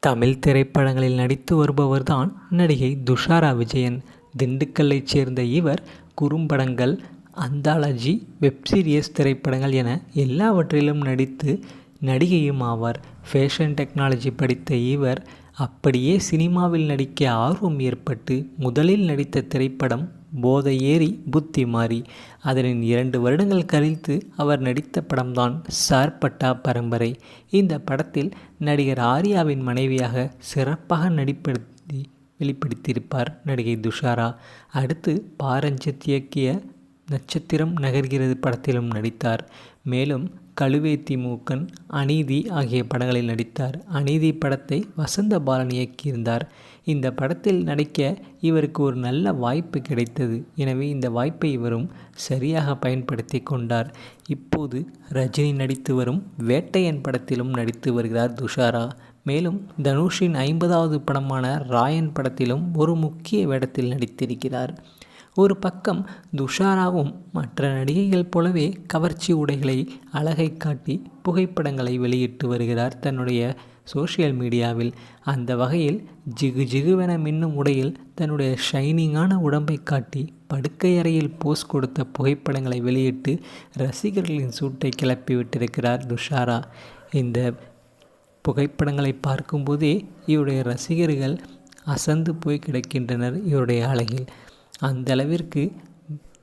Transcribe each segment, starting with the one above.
தமிழ் திரைப்படங்களில் நடித்து வருபவர்தான் நடிகை துஷாரா விஜயன். திண்டுக்கல்லைச் சேர்ந்த இவர் குறும்படங்கள் அந்தாலஜி வெப்சீரியஸ் திரைப்படங்கள் என எல்லாவற்றிலும் நடித்து நடிகையும் ஆவார். ஃபேஷன் டெக்னாலஜி படித்த இவர் அப்படியே சினிமாவில் நடிக்க ஆர்வம் ஏற்பட்டு முதலில் நடித்த திரைப்படம் போதை ஏறி புத்தி மாறி. அதனின் இரண்டு வருடங்கள் கழித்து அவர் நடித்த படம்தான் சார்பட்டா பரம்பரை. இந்த படத்தில் நடிகர் ஆர்யாவின் மனைவியாக சிறப்பாக நடிப்படுத்தி வெளிப்படுத்தியிருப்பார் நடிகை துஷாரா. அடுத்து பாரஞ்சித் இயக்கிய நட்சத்திரம் நகர்கிறது படத்திலும் நடித்தார். மேலும் கழுவேத்தி மூக்கன் அநீதி ஆகிய படங்களில் நடித்தார். அநீதி படத்தை வசந்த பாலன் இயக்கியிருந்தார். இந்த படத்தில் நடிக்க இவருக்கு ஒரு நல்ல வாய்ப்பு கிடைத்தது. எனவே இந்த வாய்ப்பை இவரும் சரியாக பயன்படுத்தி கொண்டார். இப்போது ரஜினி நடித்து வரும் வேட்டையன் படத்திலும் நடித்து வருகிறார் துஷாரா. மேலும் தனுஷின் ஐம்பதாவது படமான ராயன் படத்திலும் ஒரு முக்கிய வேடத்தில் நடித்திருக்கிறார். ஒரு பக்கம் துஷாராவும் மற்ற நடிகைகள் போலவே கவர்ச்சி உடைகளை அழகை காட்டி புகைப்படங்களை வெளியிட்டு வருகிறார் தன்னுடைய சோஷியல் மீடியாவில். அந்த வகையில் ஜிகு ஜிகுவென மின்னும் உடையில் தன்னுடைய ஷைனிங்கான உடம்பை காட்டி படுக்கை அறையில் போஸ் கொடுத்த புகைப்படங்களை வெளியிட்டு ரசிகர்களின் சூட்டை கிளப்பி விட்டிருக்கிறார் துஷாரா. இந்த புகைப்படங்களை பார்க்கும்போதே இவருடைய ரசிகர்கள் அசந்து போய் கிடக்கின்றனர் இவருடைய அழகில். அந்த அளவிற்கு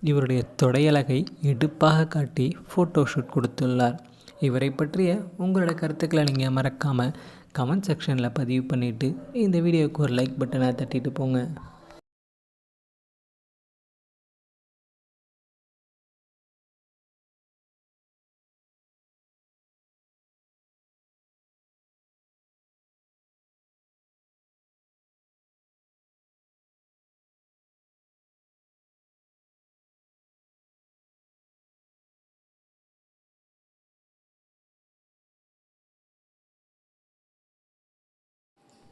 இவருடைய தொடையழகை எடுப்பாக காட்டி ஃபோட்டோ ஷூட் கொடுத்துள்ளார். இவரை பற்றிய உங்களோட கருத்துக்களை நீங்கள் மறக்காமல் கமெண்ட் செக்ஷனில் பதிவு பண்ணிவிட்டு இந்த வீடியோவுக்கு ஒரு லைக் பட்டனை தட்டிட்டு போங்க.